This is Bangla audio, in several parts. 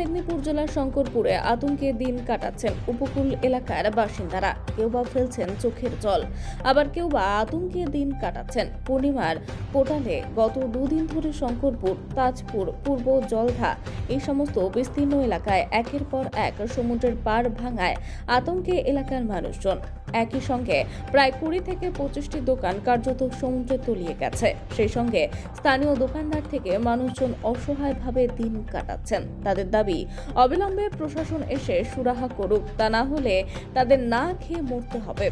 মেদিনীপুর জেলার শঙ্করপুরে আতঙ্কে দিন কাটাচ্ছেন উপকূল এলাকার বাসিন্দারা। কেউ বা ফেলছেন চোখের জল, আবার কেউ বা আতঙ্কে দিন কাটাচ্ছেন। পূর্ণিমার পোটালে গত দুদিন ধরে শঙ্করপুর, তাজপুর, পূর্ব জলধা এই সমস্ত বিস্তীর্ণ এলাকায় একের পর এক সমুদ্রের পাড় ভাঙায় আতঙ্কে এলাকার মানুষজন। একই সঙ্গে প্রায় কুড়ি থেকে পঁচিশটি দোকান কার্যত সমুদ্রে তলিয়ে গেছে। সেই সঙ্গে স্থানীয় দোকানদার থেকে মানুষজন অসহায়ভাবে দিন কাটাচ্ছেন। তাদের দাবি, অবিলম্বে প্রশাসন এসে সুরাহা করুক, তা না হলে তাদের না খেয়ে মরতে হবে।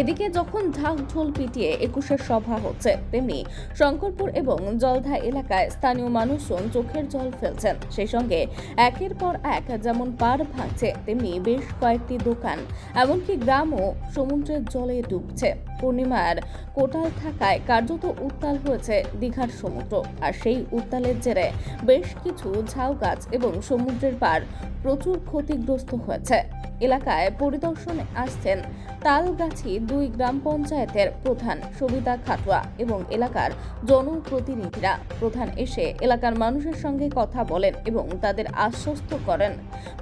এদিকে যখন ঢাক ঢোল পিটিয়ে একুশের সভা হচ্ছে, তেমনি শঙ্করপুর এবং জলধা এলাকায় স্থানীয় মানুষজন চোখের জল ফেলছেন। সেই সঙ্গে একের পর এক যেমন পার ভাঙছে, তেমনি বেশ কয়েকটি দোকান, এমনকি গ্রামও সমুদ্রের জলে ডুবছে। পূর্ণিমার কোটাল থাকায় কার্যত উত্তাল হয়েছে দীঘার সমুদ্র। আর সেই উত্তালের জেরে বেশ কিছু ঝাউ গাছ এবং সমুদ্রের পার প্রচুর ক্ষতিগ্রস্ত হয়েছে। এলাকায় পরিদর্শনে আসছেন তালগাছি দুই গ্রাম পঞ্চায়েতের প্রধান সবিতা খাটুয়া এবং এলাকার জনপ্রতিনিধিরা। প্রধান এসে এলাকার মানুষের সঙ্গে কথা বলেন এবং তাদের আশ্বস্ত করেন।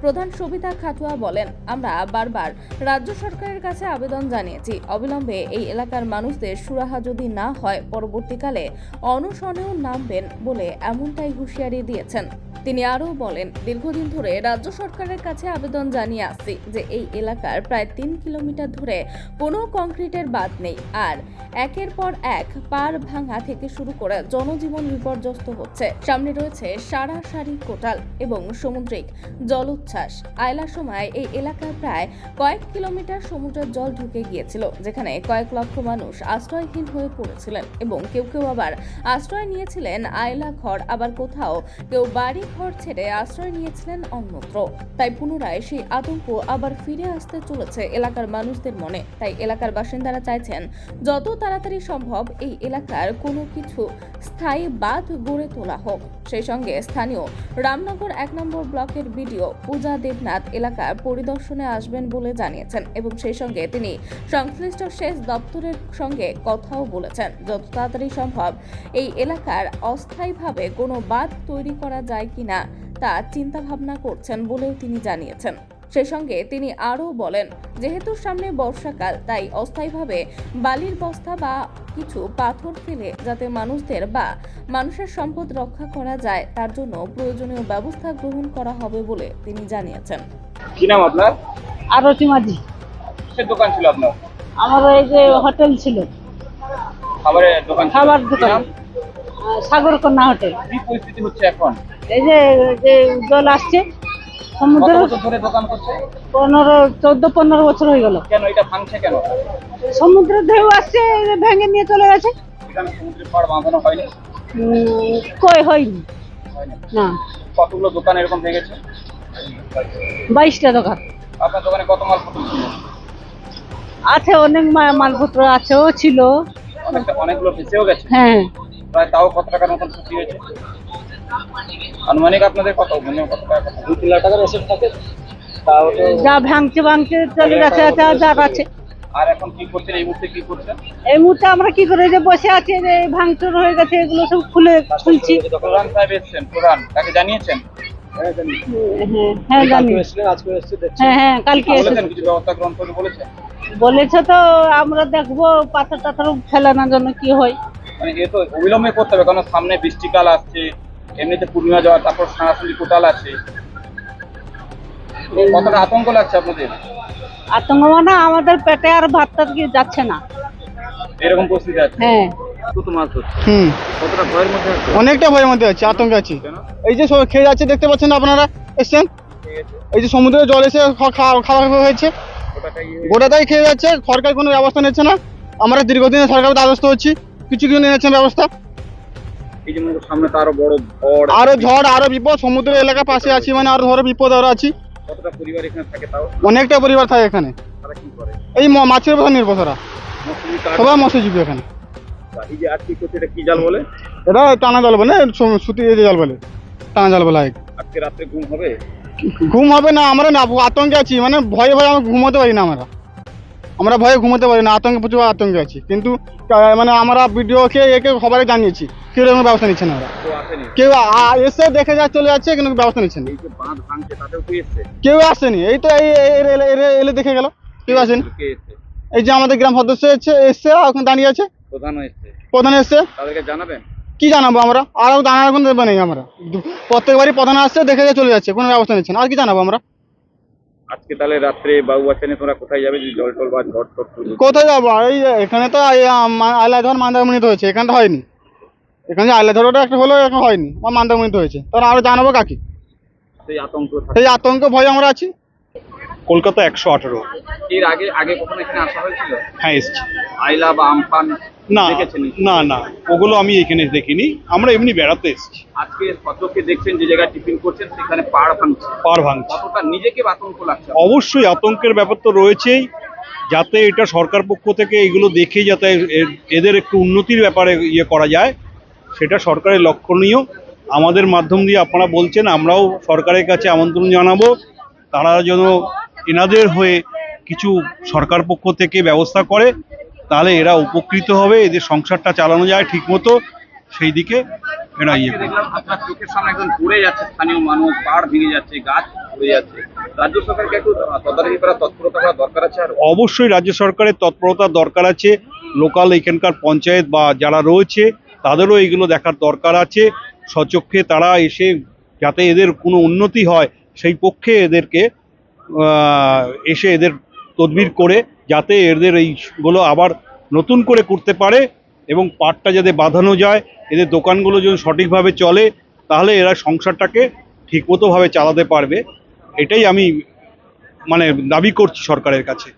প্রধান সবিতা খাটুয়া বলেন, আমরা বারবার রাজ্য সরকারের কাছে আবেদন জানিয়েছি। অবিলম্বে এই এলাকার মানুষদের সুরাহা যদি না হয়, পরবর্তীকালে অনশনেও নামবেন বলে এমনটাই হুঁশিয়ারি দিয়েছেন। তিনি আরও বলেন, দীর্ঘদিন ধরে রাজ্য সরকারের কাছে আবেদন জানিয়ে আসছি। যে এই এলাকার প্রায় তিন কিলোমিটার ধরে কোনো কংক্রিটের বাদ নেই আর একের পর এক পার ভাঙা থেকে শুরু করে জনজীবন বিপর্যস্ত হচ্ছে। সামনে রয়েছে সারা সারি কোটাল এবং সামুদ্রিক জলোচ্ছ্বাস। আয়লার সময় এই এলাকার প্রায় কয়েক কিলোমিটার সমুদ্রের জল ঢুকে গিয়েছিল, যেখানে কয়েক লক্ষ মানুষ আশ্রয়হীন হয়ে পড়েছিলেন এবং কেউ কেউ আবার আশ্রয় নিয়েছিলেন আয়লা ঘর, আবার কোথাও কেউ বাড়ি ঘর ছেড়ে আশ্রয় নিয়েছিলেন অন্যত্র। তাই পুনরায় সেই আতঙ্ক আবার ফিরে আসতে চলেছে এলাকার মানুষদের মনে। তাই এলাকার বাসিন্দারা চাইছেন, যত তাড়াতাড়ি সম্ভব এই এলাকার কোনো কিছু স্থায়ী বাঁধ গড়ে তোলা হোক। সেই সঙ্গে স্থানীয় রামনগর এক নম্বর ব্লকের বিডিও পূজা দেবনাথ এলাকার পরিদর্শনে আসবেন বলে জানিয়েছেন এবং সেই সঙ্গে তিনি সংশ্লিষ্ট সেচ দপ্তরের সঙ্গে কথাও বলেছেন। যত তাড়াতাড়ি সম্ভব এই এলাকার অস্থায়ীভাবে কোনো বাঁধ তৈরি করা যায় কিনা তা চিন্তা ভাবনা করছেন বলেও তিনি জানিয়েছেন। সেই সঙ্গে তিনি আরও বলেন যেহেতু সামনে বর্ষাকাল তাই অস্থায়ীভাবে বালির বস্তা বা কিছু পাথর ফেলে যাতে মানুষদের বা মানুষের সম্পদ রক্ষা করা যায় তার জন্য প্রয়োজনীয় ব্যবস্থা গ্রহণ করা হবে বলে তিনি জানিয়েছেন। কি নাম আপনার? আরতি মাঝি। কিসের দোকান ছিল আপনার? আমার এই যে হোটেল ছিল। খাবারের দোকান খাবার দোকান। সাগর কন্যা হোটেল। কি পরিস্থিতি হচ্ছে এখন? এই যে যে জল আসছে সমুদ্র ধরে দোকান করছে? পনেরো চোদ্দ পনেরো বছর হয়ে গেল। কেন এটা ভাঙছে কেন? সমুদ্রের ঢেউ আসছে ভেঙে নিয়ে চলে গেছে। এখানে সমুদ্রের পাড় বাঁধানো হয়নি? কই হয়নি। না। কতগুলো দোকান এরকম ভেঙেছে? বাইশটা দোকান। আপনার দোকানে কত মাল ছিল? আছে অনেক মালপত্র আছেও ছিল। অনেকগুলো ভেসেও গেছে। হ্যাঁ। প্রায় তাও কত টাকার মতন ক্ষতি হয়েছে? আনুমানিক আপনাদের কত মানে কত টাকা কত? দু তিন লাখ টাকার ওষুধ থাকে তাও তো যা ভাঙছে ভাঙছে চলে গেছে যা যার আছে। আর এখন কি করছেন? এই মুহূর্তে কি করছেন? এই মুহূর্তে আমরা কি করে যে বসে আছি যে ভাঙচুর হয়ে গেছে এগুলো সব খুলে খুলছি। প্রধান সাহেব এসছেন প্রধান তাকে জানিয়েছেন? হ্যাঁ হ্যাঁ জানি হ্যাঁ হ্যাঁ কালকে এসে বলেছেন কিছু ব্যবস্থা গ্রহণ করতে বলেছেন বলেছে তো আমরা দেখব পাথর টাথর ফেলানোর জন্য কি হয়। মানে এ তো অবিলম্বে করতে হবে কারণ সামনে বৃষ্টিকাল আসছে এমনিতে পূর্ণিমা যাওয়া তারপর সারাসরি কোটাল আছে। কতটা আতঙ্ক লাগছে আপনাদের? আতঙ্ক মানে আমাদের পেটে আর ভাত টাত কি যাচ্ছে না। এরকম পরিস্থিতি আছে? হ্যাঁ। কত হুম। কতটা ভয়ের মধ্যে আছে? অনেকটা ভয়ের মধ্যে আছে আতঙ্কে আছি। এই যে সব খেয়ে যাচ্ছে দেখতে পাচ্ছেন আপনারা? এসছেন? এই যে সমুদ্রের জল এসে খাওয়া খাওয়া হয়েছে। ওটাটাই গোটাটাই খেয়ে যাচ্ছে সরকার কোনো ব্যবস্থা নিচ্ছে না। আমরা দীর্ঘদিনে সরকারের দ্বারস্থ হচ্ছি। কিছু কিছু নিয়েছেন ব্যবস্থা। এই যে সামনে তো আরও বড় ঝড় আরও ঝড় আরও বিপদ সমুদ্র এলাকা পাশে আছি মানে আরও ধরো বিপদ আরও আছি। কতটা পরিবার এখানে থাকে তাও? অনেকটা পরিবার থাকে এখানে। তারা কি করে? এই মাছের উপর সবাই মৎস্যজীবী এখানে। এই যে আর করছে এটা কি জাল বলে? এটা টানা জল বলে সুতি এই যে বলে টানা জল বলা আজকে রাত্রে ঘুম হবে? ঘুম হবে না আমরা না আতঙ্কে আছি মানে ভয়ে ভয়ে আমরা ঘুমোতে পারি না আমরা। আমরা ভয়ে ঘুমোতে পারি না আতঙ্কে প্রচুর আতঙ্কে আছি। কিন্তু মানে আমরা ভিডিওকে একে খবরে জানিয়েছি কেউ এরকম ব্যবস্থা নিচ্ছে না ওরা। কেউ এসে দেখে যা চলে যাচ্ছে কিন্তু ব্যবস্থা নিচ্ছে না। কেউ আসেনি। এই তো এই এলে- দেখে গেল। কেউ আসেনি। এই যে আমাদের গ্রাম সদস্য এসছে এসছে এখন দাঁড়িয়ে আছে। প্রধান এসছে। তাদেরকে জানাবেন? কি জানাব আমরা? আর জানার কোনো দেবে নেই আমরা। প্রত্যেকবারই প্রধান আসছে দেখে যা চলে যাচ্ছে কোনো ব্যবস্থা নিচ্ছে না। আর কি জানাব আমরা? আজকে তাহলে রাত্রে বাবু নিয়ে তোমরা কোথায় যাবে? যদি জল টল বা ঝড় টট কোথায় যাব? এই এখানে তো আইলাধর মান্দারমণিত হয়েছে। এখানে তো হয়নি। এখানে আইলাধরটা একটা হলো এখন হয়নি আমার মান্দারমণিত হয়েছে। তাহলে আরও জানাব কাকে? সেই আতঙ্ক সেই আতঙ্ক ভয় আমরা আছি। কলকাতা একশো আঠারো। এর আগে আগে কখনো এখানে আসা হয়েছিল? হ্যাঁ এসছি। আইলা বা আমপান না না না ওগুলো আমি এখানে দেখিনি। আমরা এমনি বেড়াতে এসেছি। আজকে কতকে দেখছেন যে জায়গায় টিফিন করছেন সেখানে পাড় ভাঙছে? পার ভাঙছি। কতটা নিজেকে আতঙ্ক লাগছে? অবশ্যই আতঙ্কের ব্যাপার তো রয়েছেই যাতে এটা সরকার পক্ষ থেকে এগুলো দেখে যাতে এদের একটু উন্নতির ব্যাপারে ইয়ে করা যায় সেটা সরকারের লক্ষণীয়। আমাদের মাধ্যম দিয়ে আপনারা বলছেন আমরাও সরকারের কাছে আমন্ত্রণ জানাব তারা যেন এনাদের হয়ে কিছু সরকার পক্ষ থেকে ব্যবস্থা করে তাহলে এরা উপকৃত হবে এদের সংসারটা চালানো যায় ঠিকমতো সেই দিকে এরা ইয়ে করবে। আপনার চোখের সামনে একজন পড়ে যাচ্ছে স্থানীয় মানুষ ভেঙে যাচ্ছে গাছ পড়ে যাচ্ছে। রাজ্য সরকারকে একটু তদারকি করা তৎপরতা করা দরকার আছে আর? অবশ্যই রাজ্য সরকারের তৎপরতার দরকার আছে লোকাল এখানকার পঞ্চায়েত বা যারা রয়েছে তাদেরও এগুলো দেখার দরকার আছে। সচক্ষে তারা এসে যাতে এদের কোনো উন্নতি হয় সেই পক্ষে এদেরকে এসে এদের তদবির করে যাতে এদের এইগুলো আবার নতুন করে করতে পারে এবং পাটটা যাতে বাঁধানো যায়, এদের দোকানগুলো যদি সঠিকভাবে চলে, তাহলে এরা সংসারটাকে ঠিকমতোভাবে চালাতে পারবে। এটাই আমি মানে দাবি করছি সরকারের কাছে।